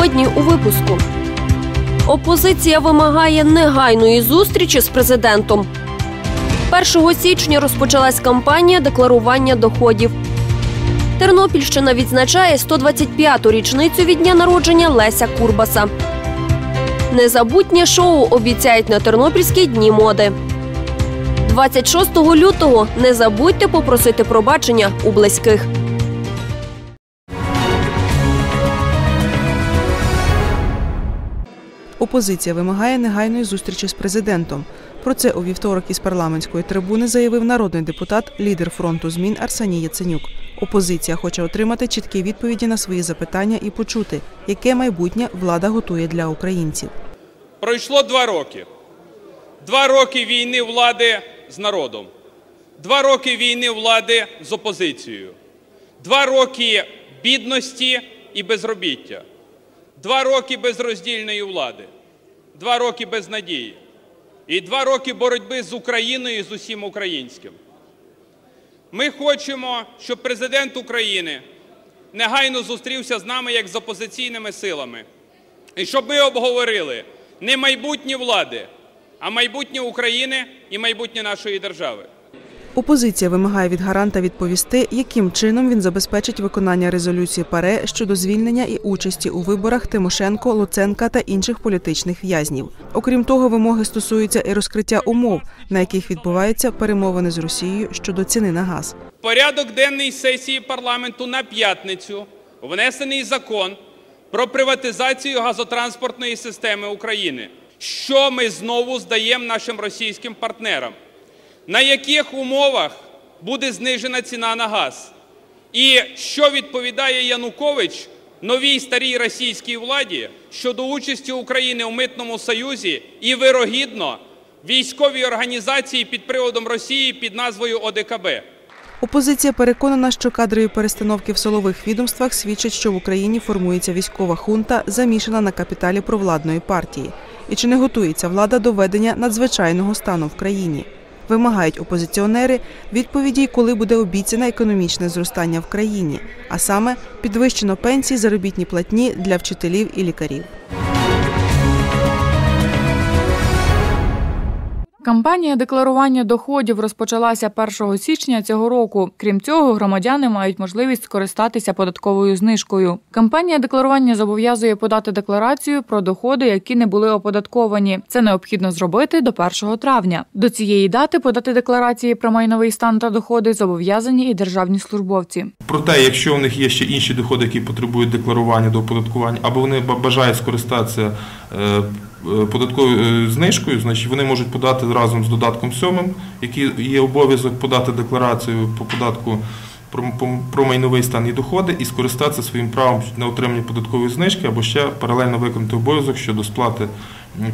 Сьогодні у випуску. Опозиція вимагає негайної зустрічі з президентом. 1 січня розпочалась кампанія декларування доходів. Тернопільщина відзначає 125-ту річницю від дня народження Леся Курбаса. Незабутнє шоу обіцяють на Тернопільській дні моди. 26 лютого не забудьте попросити пробачення у близьких. Опозиція вимагає негайної зустрічі з президентом. Про це у вівторок із парламентської трибуни заявив народний депутат, лідер фронту змін Арсеній Яценюк. Опозиція хоче отримати чіткі відповіді на свої запитання і почути, яке майбутнє влада готує для українців. Пройшло два роки. Два роки війни влади з народом. Два роки війни влади з опозицією. Два роки бідності і безробіття. Два роки безроздільної влади. Два роки безнадії. І два роки боротьби з Україною і з усім українським. Ми хочемо, щоб президент України негайно зустрівся з нами як з опозиційними силами. І щоб ми обговорили не майбутнє влади, а майбутнє України і майбутнє нашої держави. Опозиція вимагає від гаранта відповісти, яким чином він забезпечить виконання резолюції ПАРЕ щодо звільнення і участі у виборах Тимошенко, Луценка та інших політичних в'язнів. Окрім того, вимоги стосуються і розкриття умов, на яких відбуваються перемовини з Росією щодо ціни на газ. Порядок денний сесії парламенту на п'ятницю внесений закон про приватизацію газотранспортної системи України. Що ми знову здаємо нашим російським партнерам? На яких умовах буде знижена ціна на газ? І що відповідає Янукович новій старій російській владі щодо участі України у митному союзі і вирогідно військовій організації під приводом Росії під назвою ОДКБ? Опозиція переконана, що кадрові перестановки в силових відомствах свідчать, що в Україні формується військова хунта, замішана на капіталі провладної партії. І чи не готується влада до ведення надзвичайного стану в країні? Вимагають опозиціонери відповіді, коли буде обіцяне економічне зростання в країні, а саме підвищено пенсії, заробітні платні для вчителів і лікарів. Кампанія декларування доходів розпочалася 1 січня цього року. Крім цього, громадяни мають можливість скористатися податковою знижкою. Кампанія декларування зобов'язує подати декларацію про доходи, які не були оподатковані. Це необхідно зробити до 1 травня. До цієї дати подати декларації про майновий стан та доходи зобов'язані і державні службовці. Проте, якщо у них є ще інші доходи, які потребують декларування до оподаткування, або вони бажають скористатися е, податковою знижкою, значить вони можуть подати разом з додатком 7, який є обов'язок подати декларацію по податку про, про майновий стан і доходи і скористатися своїм правом на отримання податкової знижки або ще паралельно виконати обов'язок щодо сплати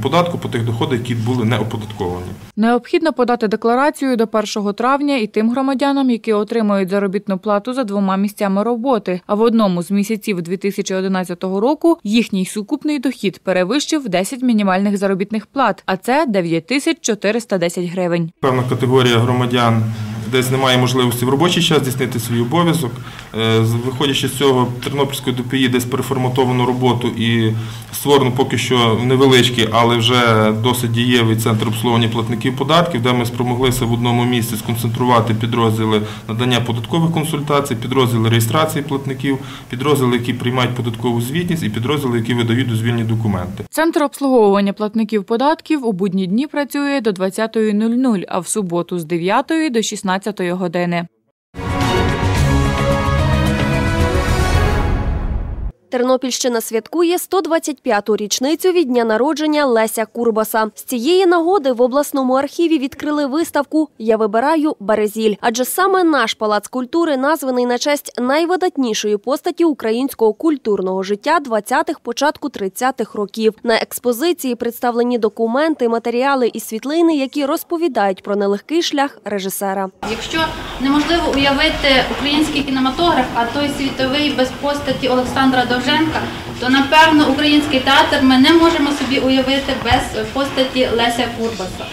податку по тих доходах, які були не оподатковані. Необхідно подати декларацію до 1 травня і тим громадянам, які отримують заробітну плату за двома місцями роботи. А в одному з місяців 2011 року їхній сукупний дохід перевищив 10 мінімальних заробітних плат, а це 9410 гривень. Певна категорія громадян. Десь немає можливості в робочий час здійснити свій обов'язок. Е, виходячи з цього, Тернопільської ДПІ десь переформатовану роботу і створено поки що невеличкий, але вже досить дієвий центр обслуговування платників податків, де ми спромоглися в одному місці сконцентрувати підрозділи надання податкових консультацій, підрозділи реєстрації платників, підрозділи, які приймають податкову звітність, і підрозділи, які видають дозвільні документи. Центр обслуговування платників податків у будні дні працює до 20.00, а в суботу з 9 до 16 години. Тернопільщина святкує 125-ту річницю від дня народження Леся Курбаса. З цієї нагоди в обласному архіві відкрили виставку Я вибираю Березіль, адже саме наш палац культури названий на честь найвидатнішої постаті українського культурного життя 20-х, початку 30-х років. На експозиції представлені документи, матеріали і світлини, які розповідають про нелегкий шлях режисера. Якщо неможливо уявити український кінематограф, а той світовий без постаті Олександра Довженка, то напевно український театр ми не можемо собі уявити без постаті Леся Курбаса.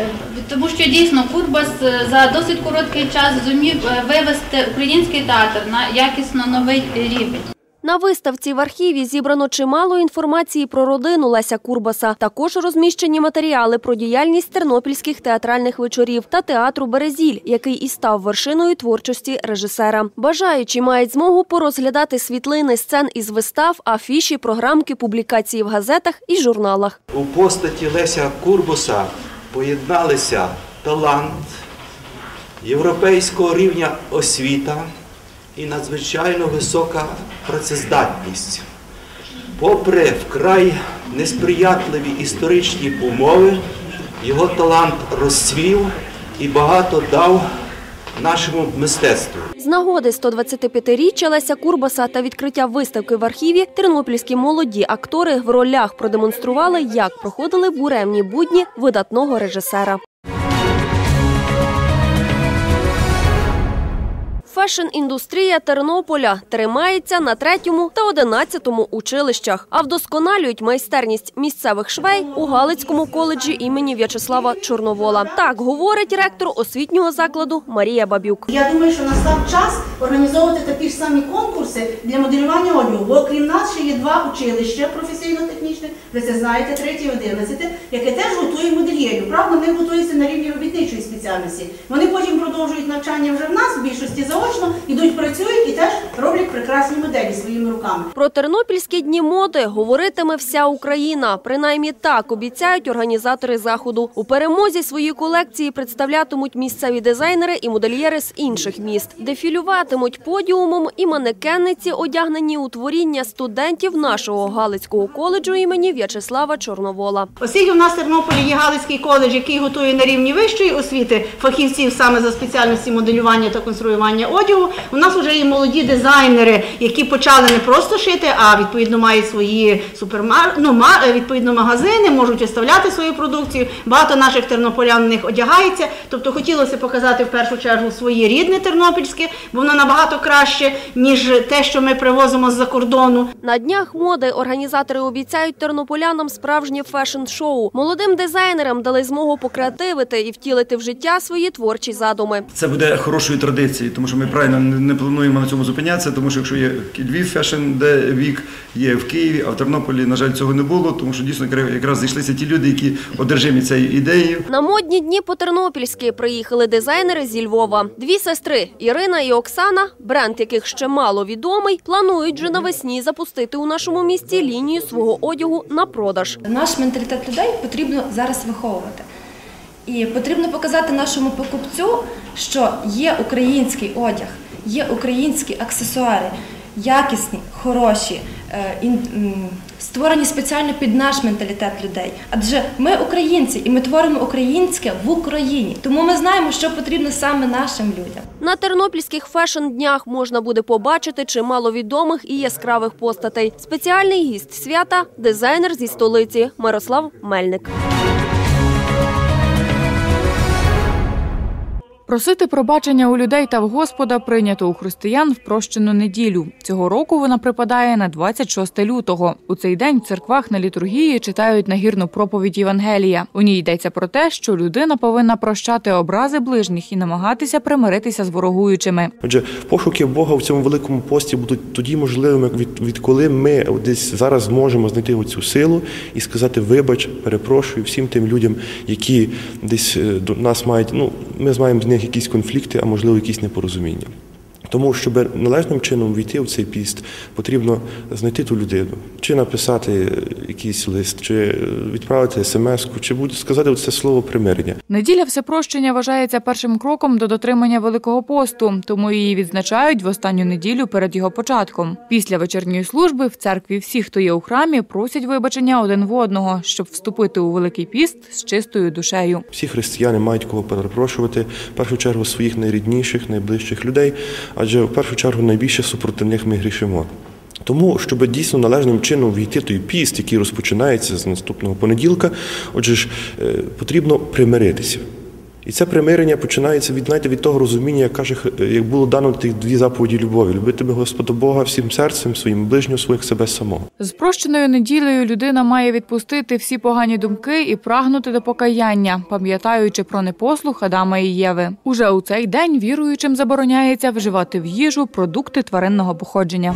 Е, Тому що дійсно Курбас е, за досить короткий час зумів е, вивести український театр на якісно новий рівень. На виставці в архіві зібрано чимало інформації про родину Леся Курбаса. Також розміщені матеріали про діяльність тернопільських театральних вечорів та театру Березіль, який і став вершиною творчості режисера. Бажаючі мають змогу порозглядати світлини сцен із вистав, афіші, програмки, публікації в газетах і журналах. У постаті Леся Курбуса поєдналися талант, європейського рівня освіта і надзвичайно висока працездатність. Попри вкрай несприятливі історичні умови, його талант розцвів і багато дав нашому мистецтву. З нагоди 125-річчя Леся Курбаса та відкриття виставки в архіві тернопільські молоді актори в ролях продемонстрували, як проходили буремні будні видатного режисера. Фешн-індустрія Тернополя тримається на третьому та одинадцятому училищах, а вдосконалюють майстерність місцевих швей у Галицькому коледжі імені В'ячеслава Чорновола. Так говорить ректор освітнього закладу Марія Бабюк. Я думаю, що настав час організовувати такі ж самі конкурси для моделювання одягу. Бо крім нас ще є два училища професійно-технічних, ви це знаєте, третє і одинадцяте, яке теж готує модельєрів. Правда, вони готуються на рівні робітничої спеціальності. Вони потім продовжують навчання вже в нас, в більшості заочно, ідуть, працюють і теж роблять прекрасні моделі своїми руками. Про тернопільські дні моди говоритиме вся Україна. Принаймні так обіцяють організатори заходу. У перемозі свої колекції представлятимуть місцеві дизайнери і модельєри з інших міст. Дефілюватимуть подіумом і манекенниці, одягнені у творіння студентів нашого Галицького коледжу імені В'ячеслава Чорновола. Оскільки в нас в Тернополі є Галицький коледж, який готує на рівні вищої освіти фахівців саме за спеціальності моделювання та конструювання одягу, у нас вже є молоді дизайнери, які почали не просто шити, а відповідно мають свої супермар... ну, ма- е, відповідно магазини, можуть виставляти свою продукцію. Багато наших тернополян в них одягається. Тобто хотілося показати в першу чергу своє рідне тернопільське, бо воно набагато краще, ніж те, що ми привозимо з-за кордону. На днях моди організатори обіцяють тернополянам справжнє фешн-шоу. Молодим дизайнерам дали змогу покреативити і втілити в життя свої творчі задуми. Це буде хорошою традицією, тому що ми правильно не плануємо на цьому зупинятися, тому що якщо є Львів фешн, де вік є в Києві, а в Тернополі, на жаль, цього не було, тому що дійсно якраз зійшлися ті люди, які одержимі цією ідеєю. На модні дні по-тернопільськи приїхали дизайнери зі Львова. Дві сестри Ірина і Оксана, бренд яких ще мало відомий, планують вже навесні запустити у нашому місті лінію свого одягу на продаж. Наш менталітет людей потрібно зараз виховувати. І потрібно показати нашому покупцю, що є український одяг, є українські аксесуари, якісні, хороші, е, створені спеціально під наш менталітет людей. Адже ми українці і ми творимо українське в Україні. Тому ми знаємо, що потрібно саме нашим людям. На тернопільських фешн-днях можна буде побачити чимало відомих і яскравих постатей. Спеціальний гість свята – дизайнер зі столиці Мирослав Мельник. Просити пробачення у людей та в Господа прийнято у християн в прощену неділю. Цього року вона припадає на 26 лютого. У цей день в церквах на літургії читають нагірну проповідь Євангелія. У ній йдеться про те, що людина повинна прощати образи ближніх і намагатися примиритися з ворогуючими. Отже, пошуки Бога в цьому великому пості будуть тоді можливими, від, відколи ми десь зараз зможемо знайти оцю силу і сказати вибач, перепрошую всім тим людям, які десь е, до нас мають. Ну, ми маємо з них якісь конфлікти, а можливо, якісь непорозуміння. Тому, щоб належним чином війти в цей піст, потрібно знайти ту людину, чи написати якийсь лист, чи відправити смс-ку, чи буде сказати це слово примирення. Неділя всепрощення вважається першим кроком до дотримання Великого посту, тому її відзначають в останню неділю перед його початком. Після вечірньої служби в церкві всі, хто є у храмі, просять вибачення один в одного, щоб вступити у Великий піст з чистою душею. Всі християни мають кого перепрошувати в першу чергу своїх найрідніших, найближчих людей, адже в першу чергу найбільше супроти них ми грішимо. Тому, щоб дійсно належним чином війти той піст, який розпочинається з наступного понеділка, отже ж е, потрібно примиритися. І це примирення починається від знаєте, від того розуміння, як каже, як було дано тих дві заповіді любові: любити Господа Бога всім серцем, своїм ближнім, своїх себе самого. З прощеною неділею людина має відпустити всі погані думки і прагнути до покаяння, пам'ятаючи про непослух Адама і Єви. Уже у цей день віруючим забороняється вживати в їжу продукти тваринного походження.